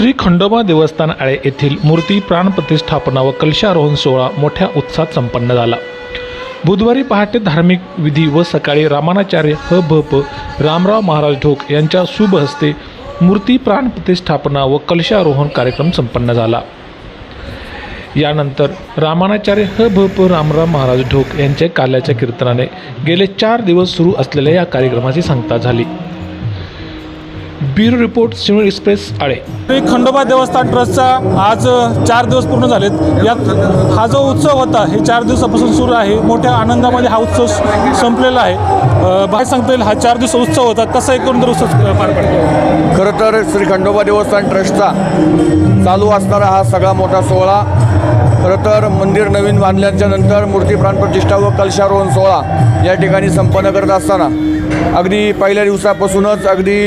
श्री खंडोबा देवस्थान आळे येथील मूर्ती प्राणप्रतिष्ठापना व कलशारोहण सोहळा मोठ्या उत्साहात संपन्न झाला. बुधवारी पहाटे धार्मिक विधी व सकाळी रामानाचार्य ह भ प रामराव महाराज ढोक यांच्या शुभ हस्ते मूर्ती प्राणप्रतिष्ठापना व कलशारोहण कार्यक्रम संपन्न झाला. यानंतर रामानाचार्य ह भ प रामराव महाराज ढोक यांच्या काल्याच्या कीर्तनाने गेले चार दिवस सुरू असलेल्या या कार्यक्रमाची सांगता झाली. Bureau report civil express Ale. Shri Khandoba देवस्थान ट्रस्टचा आज चार दिवस पूर्ण झालेत. यात हा जो उत्सव होता हे चार दिवसापासून सुरू आहे. मोठ्या आनंदामध्ये हा उत्सव संपलेला आहे. बाहेर सांगता येईल हा चार दिवस उत्सव होता. कसा एकंदर उत्सव पार पडतो खरं तर श्री खंडोबा देवस्थान ट्रस्टचा चालू असणारा हा सगळा मोठा सोहळा खरं तर मंदिर नवीन बांधल्याच्या नंतर मूर्ती प्राणप्रतिष्ठा व कलशारोहण सोहळा या ठिकाणी संपन्न करत असताना अगदी पहिल्या दिवसापासूनच अगदी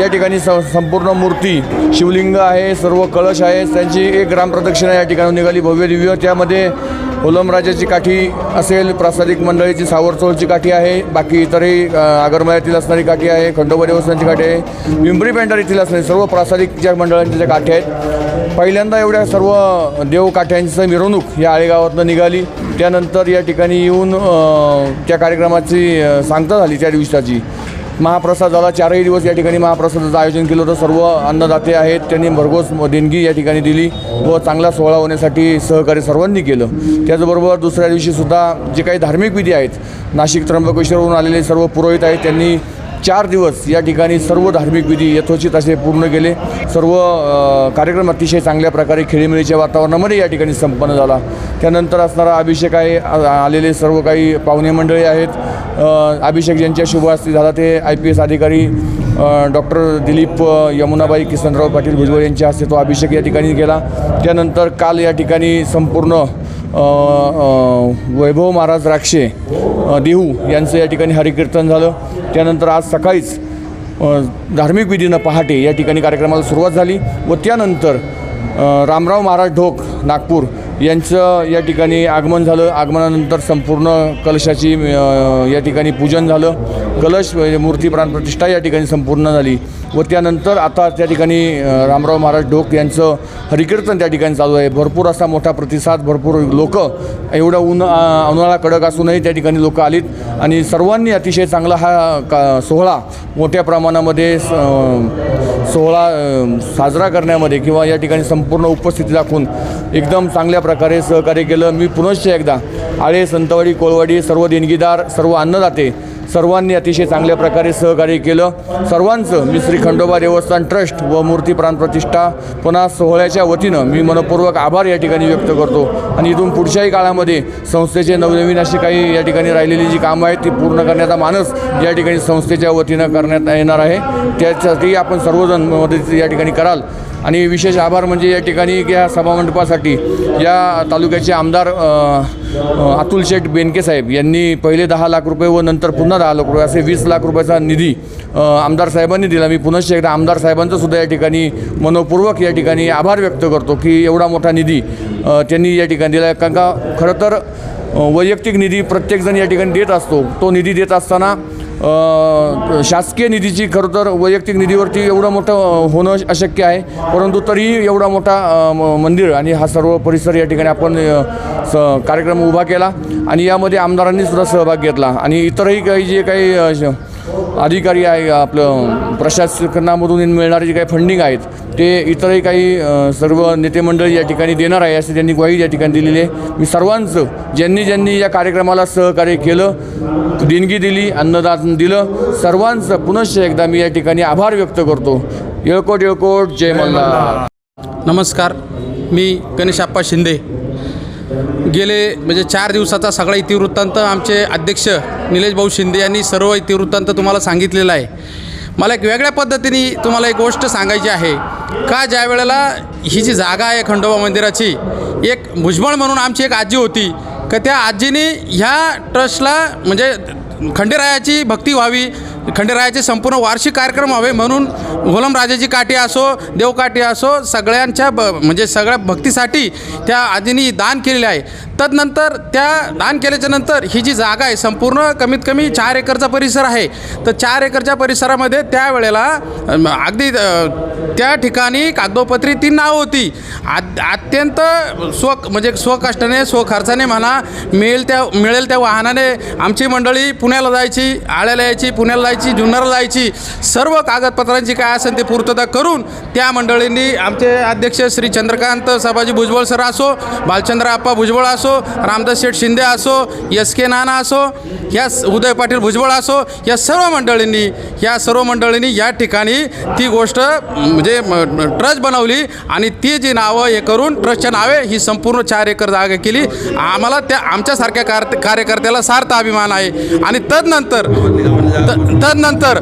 या ठिकाणी स संपूर्ण मूर्ती शिवलिंग आहे सर्व कळश आहे त्यांची एक ग्रामप्रदक्षिणा या ठिकाणी निघाली भव्य दिव्य त्यामध्ये ओलमराजाची काठी असेल प्रासादिक मंडळीची सावरचोळची काठी आहे बाकी इतरही अ, असणारी काठी आहे खंडोबा देवस्थानची काठी आहे पिंपरी पेंढार येथील असणारी सर्व प्रासादिक ज्या मंडळांच्या ज्या काठी आहेत पहिल्यांदा एवढ्या सर्व देवकाठ्यांची मिरवणूक या आळेगावातनं निघाली. त्यानंतर या ठिकाणी येऊन त्या कार्यक्रमाची सांगता झाली त्या दिवसाची. महाप्रसाद झाला. चारही दिवस या ठिकाणी महाप्रसादाचं आयोजन केलं होतं. सर्व अन्नदाते आहेत. त्यांनी भरघोस देणगी या ठिकाणी दिली व चांगला सोहळा होण्यासाठी सहकार्य सर्वांनी केलं. त्याचबरोबर दुसऱ्या दिवशीसुद्धा जे काही धार्मिक विधी आहेत नाशिक त्र्यंबकेश्वरहून आलेले सर्व पुरोहित आहेत त्यांनी चार दिवस या ठिकाणी सर्व धार्मिक विधी यथोचित असे पूर्ण केले. सर्व कार्यक्रम अतिशय चांगल्या प्रकारे खेळीमेळीच्या वातावरणामध्ये या ठिकाणी संपन्न झाला. त्यानंतर असणारा अभिषेक आहे आ- आलेले सर्व काही पाहुणे मंडळी आहेत. अभिषेक ज्यांच्या शुभ हस्ते झाला ते आय पी एस अधिकारी डॉक्टर दिलीप यमुनाबाई किसनराव पाटील भुजबळ यांच्या हस्ते तो अभिषेक या ठिकाणी केला. त्यानंतर काल या ठिकाणी संपूर्ण वैभव महाराज राक्षे देहू यांचं या ठिकाणी हरिकीर्तन झालं. त्यानंतर आज सकाळीच धार्मिक विधीनं पहाटे या ठिकाणी कार्यक्रमाला सुरुवात झाली व त्यानंतर रामराव महाराज ढोक नागपूर यांचं या ठिकाणी आगमन झालं. आगमनानंतर संपूर्ण कलशाची या ठिकाणी पूजन झालं. कलश म्हणजे मूर्ती प्राणप्रतिष्ठा या ठिकाणी संपूर्ण झाली. व त्यानंतर आता त्या ठिकाणी रामराव महाराज ढोक यांचं हरिकीर्तन त्या ठिकाणी चालू आहे. भरपूर असा मोठा प्रतिसाद भरपूर लोक एवढं ऊन उन्हाळा कडक असूनही त्या ठिकाणी लोक आलीत. आणि सर्वांनी अतिशय चांगला हा का सोहळा मोठ्या प्रमाणामध्ये स- सोहळा साजरा करण्यामध्ये किंवा या ठिकाणी संपूर्ण उपस्थिती दाखवून एकदम चांगल्या प्रकारे सहकार्य केलं. मी पुनश्च एकदा आळे संतवाडी कोळवाडी सर्व देणगीदार सर्व अन्नदाते सर्वांनी अतिशय चांगल्या प्रकारे सहकार्य केलं. सर्वांचं मी श्री खंडोबा देवस्थान ट्रस्ट व मूर्ती प्राणप्रतिष्ठा पुन्हा सोहळ्याच्या वतीनं मी मनपूर्वक आभार या ठिकाणी व्यक्त करतो. आणि इथून पुढच्याही काळामध्ये संस्थेचे नवनवीन अशी काही या ठिकाणी राहिलेली जी कामं आहेत ती पूर्ण करण्याचा मानस या ठिकाणी संस्थेच्या वतीनं करण्यात येणार आहे. त्यासाठी आपण सर्वजण मदत या ठिकाणी कराल. आणि विशेष आभार म्हणजे या ठिकाणी या सभामंडपासाठी या तालुक्याचे आमदार अतुल शेठ बेनके साहेब यांनी पहिले दहा लाख रुपये व नंतर पुन्हा दहा लाख रुपये असे वीस लाख रुपयाचा निधी आमदार साहेबांनी दिला. मी पुनश्च एकदा आमदार साहेबांचं सुद्धा या ठिकाणी मनोपूर्वक या ठिकाणी आभार व्यक्त करतो की एवढा मोठा निधी त्यांनी या ठिकाणी दिला. कारण का खरं तर वैयक्तिक निधी प्रत्येकजण या ठिकाणी देत असतो. तो निधी देत असताना शासकीय निधीची खरं तर वैयक्तिक निधीवरती एवढं मोठं होणं अशक्य आहे. परंतु तरीही एवढा मोठा म- मंदिर आणि हा सर्व परिसर या ठिकाणी आपण स कार्यक्रम उभा केला आणि यामध्ये आमदारांनी सुद्धा सहभाग घेतला. आणि इतरही काही जे काही अधिकारी आहे आपलं प्रशासनामधून मिळणारे जे काही फंडिंग आहेत ते इतरही काही सर्व नेते मंडळी या ठिकाणी देणार आहे असं त्यांनी ग्वाही या ठिकाणी दिलेली आहे. मी सर्वांचं ज्यांनी ज्यांनी या कार्यक्रमाला सहकार्य केलं देणगी दिली अन्नदान दिलं सर्वांचं पुनश्च एकदा मी या ठिकाणी आभार व्यक्त करतो. येळकोट येळकोट जय मल्हार. नमस्कार मी गणेशाप्पा शिंदे. गेले म्हणजे चार दिवसाचा सगळा इतिवृत्तांत आमचे अध्यक्ष निलेश भाऊ शिंदे यांनी सर्व इतिवृत्तांत तुम्हाला सांगितलेला आहे. मला एक वेगळ्या पद्धतीने तुम्हाला एक गोष्ट सांगायची आहे. का ज्या वेळेला ही जी जागा आहे खंडोबा मंदिराची एक भुजबळ म्हणून आमची एक आजी होती का त्या आजीने ह्या ट्रस्टला म्हणजे खंडेरायाची भक्ती व्हावी खंडेरायाचे संपूर्ण वार्षिक कार्यक्रम हवे म्हणून गोलमराजाची काठी असो देवकाठी असो सगळ्यांच्या ब म्हणजे सगळ्या भक्तीसाठी त्या आधीनी दान केलेले आहे. तदनंतर त्या दान केल्याच्यानंतर ही जी जागा आहे संपूर्ण कमीत कमी चार एकरचा परिसर आहे. तर चार एकरच्या परिसरामध्ये त्यावेळेला अगदी त्या ठिकाणी कागदोपत्री ती नाव होती. आत- अत्यंत स्व म्हणजे स्वकष्टाने स्वखर्चाने म्हणा मिळेल त्या मिळेल त्या वाहनाने आमची मंडळी पुण्याला जायची आळ्याला यायची पुण्याला जायची. जुन्नरला जायची सर्व कागदपत्रांची काय असेल ते पूर्तता करून त्या मंडळींनी आमचे अध्यक्ष श्री चंद्रकांत सभाजी भुजबळ सर असो बालचंद्र आप्पा भुजबळ असो रामदास शेठ शिंदे असो एस के नाना असो या उदय पाटील भुजबळ असो या सर्व मंडळींनी या सर्व मंडळींनी या ठिकाणी ती गोष्ट म्हणजे ट्रस्ट बनवली आणि ती जी नावं हे करून ट्रस्टच्या नावे ही संपूर्ण चार एकर जागा केली. आम्हाला त्या आमच्यासारख्या कार कार्यकर्त्याला सार्थ अभिमान आहे. आणि तदनंतर तदनंतर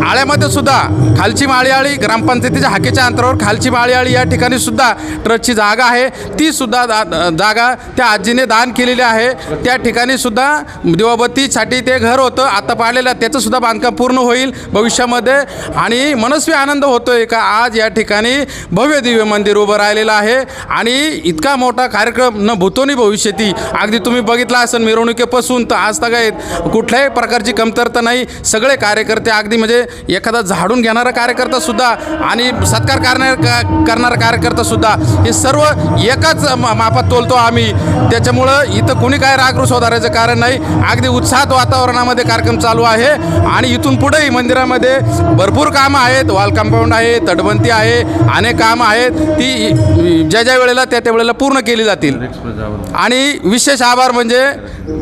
आळ्यामध्ये सुद्धा खालची माळीआळी ग्रामपंचायतीच्या हाकेच्या अंतरावर खालची माळीआळी या ठिकाणी सुद्धा ट्रस्टची जागा आहे. ती सुद्धा दा जागा त्या आजीने दान केलेली आहे. त्या ठिकाणी सुद्धा दिवाबत्तीसाठी ते घर होतं. आता पाडलेलं त्याचं सुद्धा बांधकाम पूर्ण होईल भविष्यामध्ये. आणि मनस्वी आनंद होतोय का? आज या ठिकाणी भव्य दिव्य मंदिर उभं राहिलेलं आहे. आणि इतका मोठा कार्यक्रम न भूतोनी भविष्यती. अगदी तुम्ही बघितला असेल मिरवणुकीपासून तर आज तक कुठल्याही प्रकारची कमतरता नाही. सगळे कार्यकर्ते अगदी म्हणजे एखादा झाडून घेणारा कार्यकर्ता सुद्धा आणि सत्कार करणार करणारा कार्यकर्ता सुद्धा हे सर्व एकाच मा- मापात तोलतो आम्ही. त्याच्यामुळं इथं कुणी काय रागरूस होणाराचं कारण नाही. अगदी उत्साहात वातावरणामध्ये कार्यक्रम चालू आहे. आणि इथून पुढेही मंदिरामध्ये भरपूर कामं आहेत. वॉल कंपाऊंड आहे तटबंदी आहे अनेक कामं आहेत. ती ज्या ज्या वेळेला त्या त्या वेळेला पूर्ण केली जातील. आणि विशेष आभार म्हणजे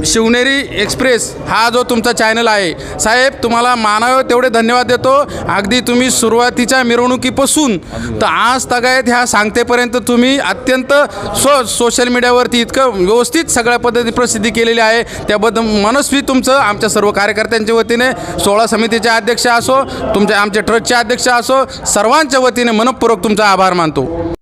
शिवनेरी एक्सप्रेस हा जो तुमचा चॅनल आहे. साहेब तुम्हाला मानावं तेवढे धन्यवाद. धन्यवाद देतो. अगदी तुम्ही सुरुवातीच्या मिरवणुकीपासून तर आज तगायत ह्या सांगतेपर्यंत तुम्ही अत्यंत सो सोशल मीडियावरती इतकं व्यवस्थित सगळ्या पद्धती प्रसिद्धी केलेली आहे. त्याबद्दल मनस्वी तुमचं आमच्या सर्व कार्यकर्त्यांच्या वतीने सोळा समितीचे अध्यक्ष असो तुमच्या आमच्या ट्रस्टचे अध्यक्ष असो सर्वांच्या वतीने मनपूर्वक तुमचा आभार मानतो.